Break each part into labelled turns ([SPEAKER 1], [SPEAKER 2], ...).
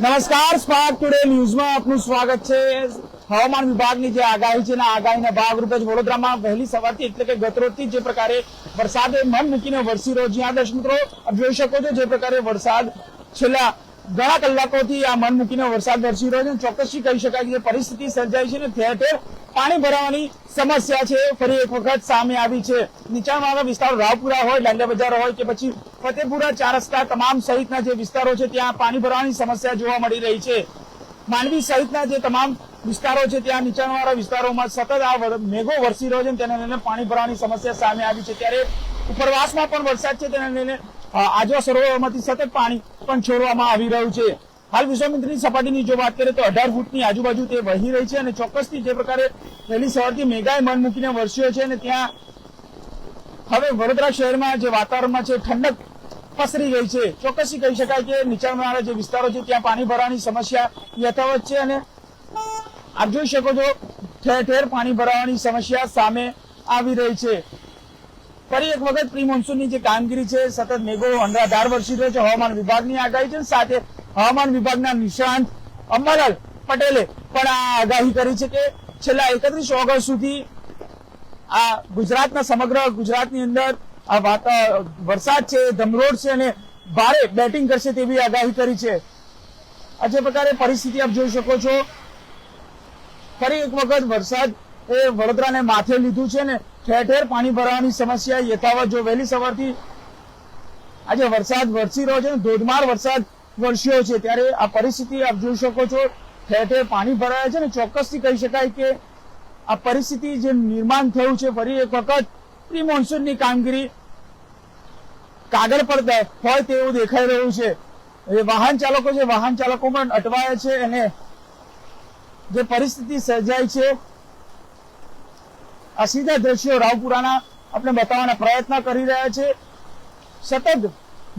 [SPEAKER 1] નમસ્કાર spark today ન્યૂઝમાં આપનું સ્વાગત છે. હવામાન વિભાગની જે આગાહી છે આગાહીના ભાગરૂપે જ વડોદરામાં વહેલી સવારથી એટલે કે ગતરોજથી જે પ્રકારે વરસાદે મન મૂકીને વરસી રહ્યો જ્યાં દર્શક મિત્રો જોઈ શકો છો, જે પ્રકારે વરસાદ છેલ્લા ઘણા કલાકોથી આ મન મૂકીને વરસાદ વરસી રહ્યો છે ચોક્કસથી કહી શકાય કે પરિસ્થિતિ સર્જાઈ છે ને ઠેર ઠેર પાણી ભરાવાની સમસ્યા છે. ફરી એક વખત સામે આવી છે. નીચાણવાળા વિસ્તારો રાવપુરા હોય દાંડિયા બજાર હોય કે પછી ફતેપુરા, ચાર રસ્તા તમામ સહિતના જે વિસ્તારો છે, ત્યાં પાણી ભરાવાની સમસ્યા જોવા મળી રહી છે. માંડવી સહિતના જે તમામ વિસ્તારો છે, ત્યાં નીચાણવાળા વિસ્તારોમાં સતત આ મેઘો વરસી રહ્યો છે તેને લઈને પાણી ભરાવાની સમસ્યા સામે આવી છે. ત્યારે ઉપરવાસમાં પણ વરસાદ છે, તેને લઈને આજવા સરોવરમાંથી સતત પાણી પણ છોડવામાં આવી રહ્યું છે. હાલ વિશ્વામિત્રની સપાટીની જો વાત કરીએ તો અઢાર ફૂટની આજુબાજુ તે વહી રહી છે અને ચોક્કસથી જે પ્રકારે વહેલી સવારથી મેઘાએ મન મૂકીને વરસ્યો છે અને ત્યાં હવે વડોદરા શહેરમાં જે વાતાવરણમાં છે ઠંડક પસરી ગઈ છે. ચોક્કસથી કહી શકાય કે નીચાણવાળા જે વિસ્તારો છે ત્યાં પાણી ભરવાની સમસ્યા યથાવત છે અને આપ જોઈ શકો છો ઠેર ઠેર પાણી ભરાવાની સમસ્યા સામે આવી રહી છે. ફરી એક વખત પ્રી મોન્સૂનની જે કામગીરી છે, સતત મેઘો અનરાધાર વરસી રહ્યો છે હવામાન વિભાગની આગાહી છે સાથે હવામાન વિભાગના નિષ્ણાંત અંબાલાલ પટેલે પણ આ આગાહી કરી છે કે છેલ્લા એકત્રીસ ઓગસ્ટ સુધી આ ગુજરાતના સમગ્ર ગુજરાતની અંદર આ વરસાદ છે ધમરોડ છે અને ભારે બેટિંગ કરશે તેવી આગાહી કરી છે. આ જે પ્રકારે પરિસ્થિતિ આપ જોઈ શકો છો. ફરી એક વખત વરસાદ એ વડોદરાને માથે લીધું છે ને ઠેર ઠેર પાણી ભરાવાની સમસ્યા યથાવત જો વહેલી સવારથી આજે વરસાદ વરસી રહ્યો છે ધોધમાર વરસાદ વરસ્યો છે, ત્યારે આ પરિસ્થિતિ આપ જોઈ શકો છો. ઠેર ઠેર પાણી ભરાયા છે ને, ચોક્કસથી કહી શકાય કે આ પરિસ્થિતિ જે નિર્માણ થયું છે, ફરી એક વખત પ્રી મોન્સૂનની કામગીરી કાગળ પર હોય તેવું દેખાઈ રહ્યું છે. વાહન ચાલકો છે, વાહન ચાલકો પણ અટવાયા છે અને જે પરિસ્થિતિ સર્જાય છે આ સીધા દ્રશ્યો રાવપુરાના આપણે બતાવવાના પ્રયત્ન કરી રહ્યા છે. સતત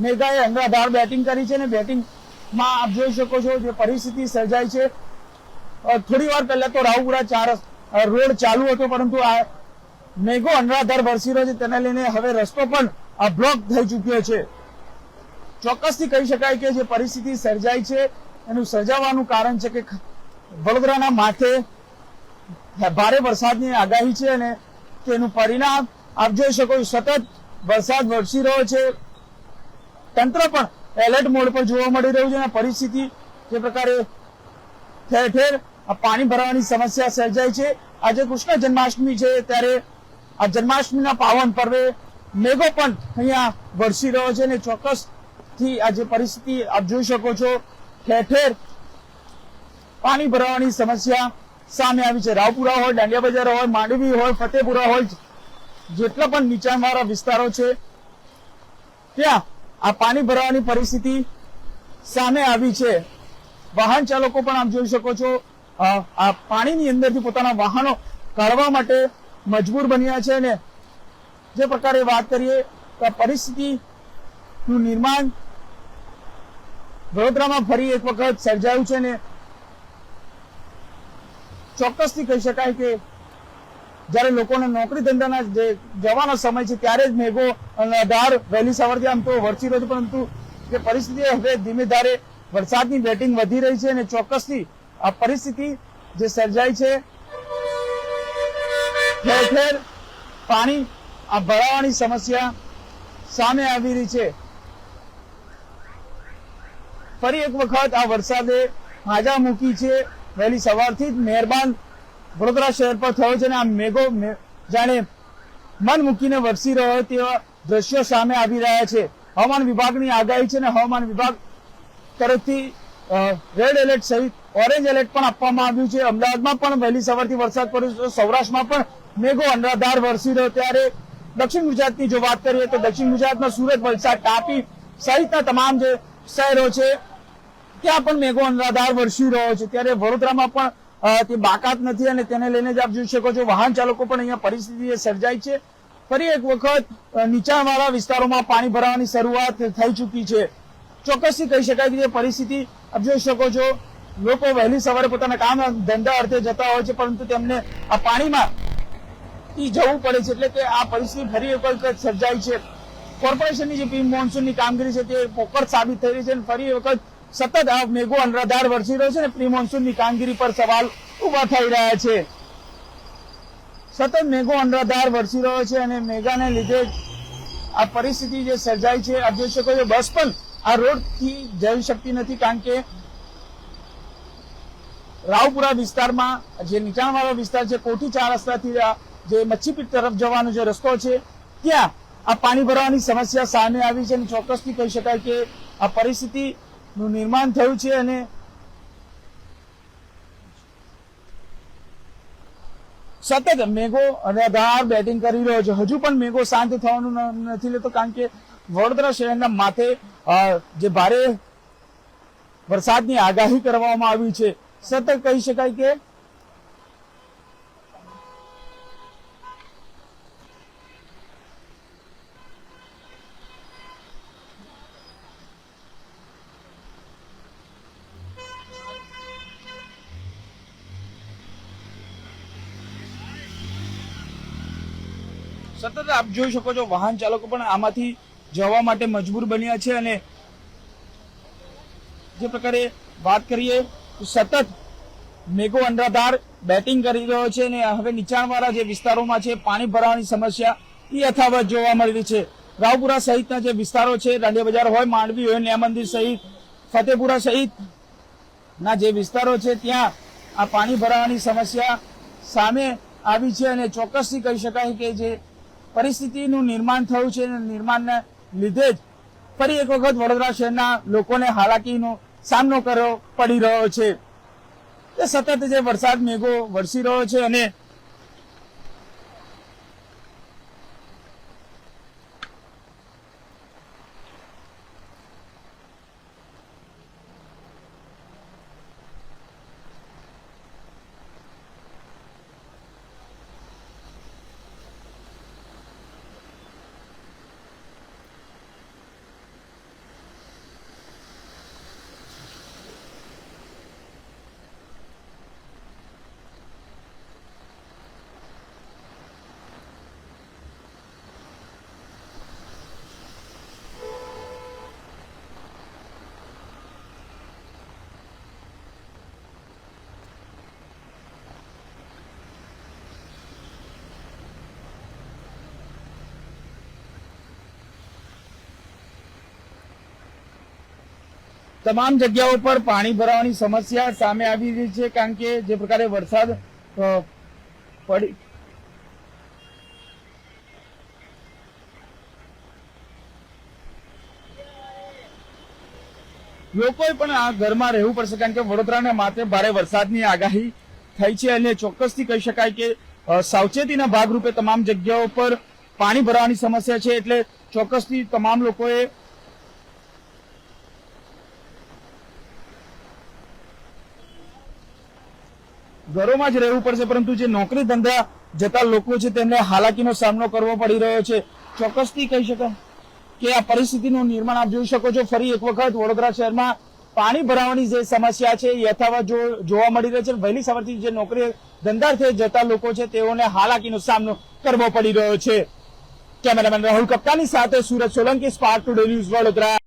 [SPEAKER 1] મેઘાએ અંગાધાર બેટિંગ કરી છે અને બેટિંગમાં આપ જોઈ શકો છો જે પરિસ્થિતિ સર્જાઈ છે. થોડી વાર પહેલા તો રાવપુરા ચાર રોડ ચાલુ હતો, પરંતુ આ મેઘો અનરાધાર વરસી રહ્યો છે. તેને લઈને હવે રસ્તો પણ બ્લોક થઈ ચૂક્યો છે. ચોક્કસથી કહી શકાય કે જે પરિસ્થિતિ સર્જાઈ છે, એનું સર્જાવાનું કારણ છે કે વડોદરાના માથે ભારે વરસાદની આગાહી છે અને તેનું પરિણામ આપ જોઈ શકો સતત વરસાદ વરસી રહ્યો છે. તંત્ર પણ એલર્ટ મોડ પર જોવા મળી રહ્યું છે અને પરિસ્થિતિ જે પ્રકારે ઠેર ઠેર પાણી ભરાવાની સમસ્યા સર્જાય છે. આજે કૃષ્ણ જન્માષ્ટમી છે ત્યારે આ જન્માષ્ટમીના પાવન પર્વે મેઘો પણ અહીંયા વરસી રહ્યો છે અને ચોક્કસથી આ જે પરિસ્થિતિ આપ જોઈ શકો છો, ઠેર ઠેર પાણી ભરાવાની સમસ્યા સામે આવી છે. રાવપુરા હોય, દાંડિયા બજાર હોય, માંડવી હોય, ફતેપુરા હોય, જેટલા પણ નીચાણવાળા વિસ્તારો છે, ત્યાં આ પાણી ભરાવાની પરિસ્થિતિ સામે આવી છે. વાહન ચાલકો પણ આપ જોઈ શકો છો આ પાણીની અંદરથી પોતાના વાહનો કાઢવા માટે મજબૂર બન્યા છે અને જે પ્રકારે વાત કરીએ તો આ પરિસ્થિતિનું નિર્માણ વડોદરામાં ફરી એક વખત સર્જાયું છે ને ચોક્કસથી કહી શકાય કે જ્યારે લોકોને નોકરી ધંધાના જે જવાનો સમય છે ત્યારે જ મેઘો ધાર વહેલી સવારથી આમ તો વરસી રહ્યો પરંતુ જે પરિસ્થિતિ હવે ધીમે ધારે વરસાદની બેટિંગ વધી રહી છે અને ચોક્કસથી આ પરિસ્થિતિ જે સર્જાઈ છે ઠેર ઠેર પાણી આ ભરાવાની સમસ્યા સામે આવી રહી છે. ફરી એક વખત આ વરસાદે હાજા મૂકી છે. વહેલી સવારથી જ મહેરબાન વડોદરા શહેર પર થયો છે અને આ મેઘો જાણે મન મૂકીને વરસી રહ્યો તેવા દ્રશ્યો સામે આવી રહ્યા છે. હવામાન વિભાગની આગાહી છે અને હવામાન વિભાગ તરફથી રેડ એલર્ટ સહિત ઓરેન્જ એલર્ટ પણ આપવામાં આવ્યું છે. અમદાવાદમાં પણ વહેલી સવારથી વરસાદ પડ્યો છે. સૌરાષ્ટ્રમાં પણ મેઘો અનરાધાર વરસી રહ્યો. ત્યારે દક્ષિણ ગુજરાતની જો વાત કરીએ તો દક્ષિણ ગુજરાતમાં સુરત, વલસાડ, તાપી સહિતના તમામ જે શહેરો છે ત્યાં પણ મેઘો અનરાધાર વરસી રહ્યો છે. ત્યારે વડોદરામાં પણ તે બાકાત નથી અને તેને લઈને જ આપ જોઈ શકો છો, વાહન ચાલકો પણ અહીંયા પરિસ્થિતિ સર્જાઈ છે. ફરી એક વખત નીચાણવાળા વિસ્તારોમાં પાણી ભરાવાની શરૂઆત થઈ ચૂકી છે. ચોક્કસથી કહી શકાય કે જે પરિસ્થિતિ આપ જોઈ શકો છો, લોકો વહેલી સવારે પોતાના કામ ધંધા અર્થે જતા હોય છે, પરંતુ તેમને આ પાણીમાં જવું પડે છે, એટલે કે આ પરિસ્થિતિ ફરી એક વખત સર્જાઈ છે. કોર્પોરેશનની જે પ્રી મોન્સૂનની કામગીરી છે તે પોકળ સાબિત થઈ રહી છે અને ફરી વખત સતત આ મેઘો અનરાધાર વરસી રહ્યો છે ને, પ્રી મોન્સૂનની કામગીરી પર સવાલ ઊભા થઈ રહ્યા છે. સતત મેઘો અનરાધાર વરસી રહ્યો છે અને મેઘાને લીધે આ પરિસ્થિતિ જે સર્જાઈ છે, આપ જોઈ બસ પણ આ રોડથી જઈ શકતી નથી, કારણ કે રાવપુરા વિસ્તારમાં, જે નીચાણવાળો વિસ્તાર છે, કોઠી ચાર રસ્તાથી જે મચ્છીપીટ તરફ જવાનો જે રસ્તો છે, ત્યાં આ પાણી ભરવાની સમસ્યા સામે આવી છે અને ચોક્કસથી કહી શકાય કે આ પરિસ્થિતિનું નિર્માણ થયું છે અને સતત મેઘો અનધાર બેટિંગ કરી રહ્યો છે. હજુ પણ મેઘો શાંત થવાનું નથી લેતો કારણ કે વડોદરા શહેરના માથે જે ભારે વરસાદની આગાહી કરવામાં આવી છે. સતત કહી શકાય કે સતત આપ જોઈ શકો છો, વાહન ચાલકો પણ આમાંથી જવા માટે મજબૂર બન્યા છે અને જે પ્રકારે વાત કરીએ સતત મેઘો અંડરધાર બેટિંગ કરી રહ્યો છે અને હવે નીચાણવાળા જે વિસ્તારોમાં છે, પાણી ભરાવાની સમસ્યા એ યથાવત જોવા મળી રહી છે. રાવપુરા સહિતના જે વિસ્તારો છે, દાંડિયા બજાર હોય, માંડવી હોય, ન્યા મંદિર સહિત, ફતેપુરા સહિત ના જે વિસ્તારો છે, ત્યાં આ પાણી ભરાવાની સમસ્યા સામે આવી છે અને ચોક્કસથી કહી શકાય કે જે પરિસ્થિતિનું નિર્માણ થયું છે નિર્માણને લીધે જ ફરી એક વખત વડોદરા શહેરના લોકોને હાલાકીનો સામનો કરવો પડી રહ્યો છે. સતત જે વરસાદ મેઘો વરસી રહ્યો છે અને તમામ જગ્યાઓ પર પાણી ભરાવાની સમસ્યા સામે આવી રહી છે, કારણ કે જે પ્રકારે વરસાદ પડી લોકોએ પણ આ ઘરમાં રહેવું પડશે, કારણ કે વડોદરાના માથે ભારે વરસાદની આગાહી થઈ છે અને ચોક્કસથી કહી શકાય કે સાવચેતીના ભાગરૂપે તમામ જગ્યાઓ પર પાણી ભરાવાની સમસ્યા છે, એટલે ચોક્કસથી તમામ લોકોએ ઘરોમાં જ રહેવું પડશે, પરંતુ જે નોકરી ધંધા જતા લોકો છે, તેમને હાલાકીનો સામનો કરવો પડી રહ્યો છે. ચોક્કસથી કહી શકાય કે આ પરિસ્થિતિનું નિર્માણ આપ જોઈ શકો છો. ફરી એક વખત વડોદરા શહેરમાં પાણી ભરાવાની જે સમસ્યા છે યથાવત જોવા મળી રહી છે. વહેલી સવારથી જે નોકરી ધંધાર્થે જતા લોકો છે, તેઓને હાલાકીનો સામનો કરવો પડી રહ્યો છે. કેમેરામેન રાહુલ કપ્તાની સાથે Surat Solanki, spark today news Vadodara.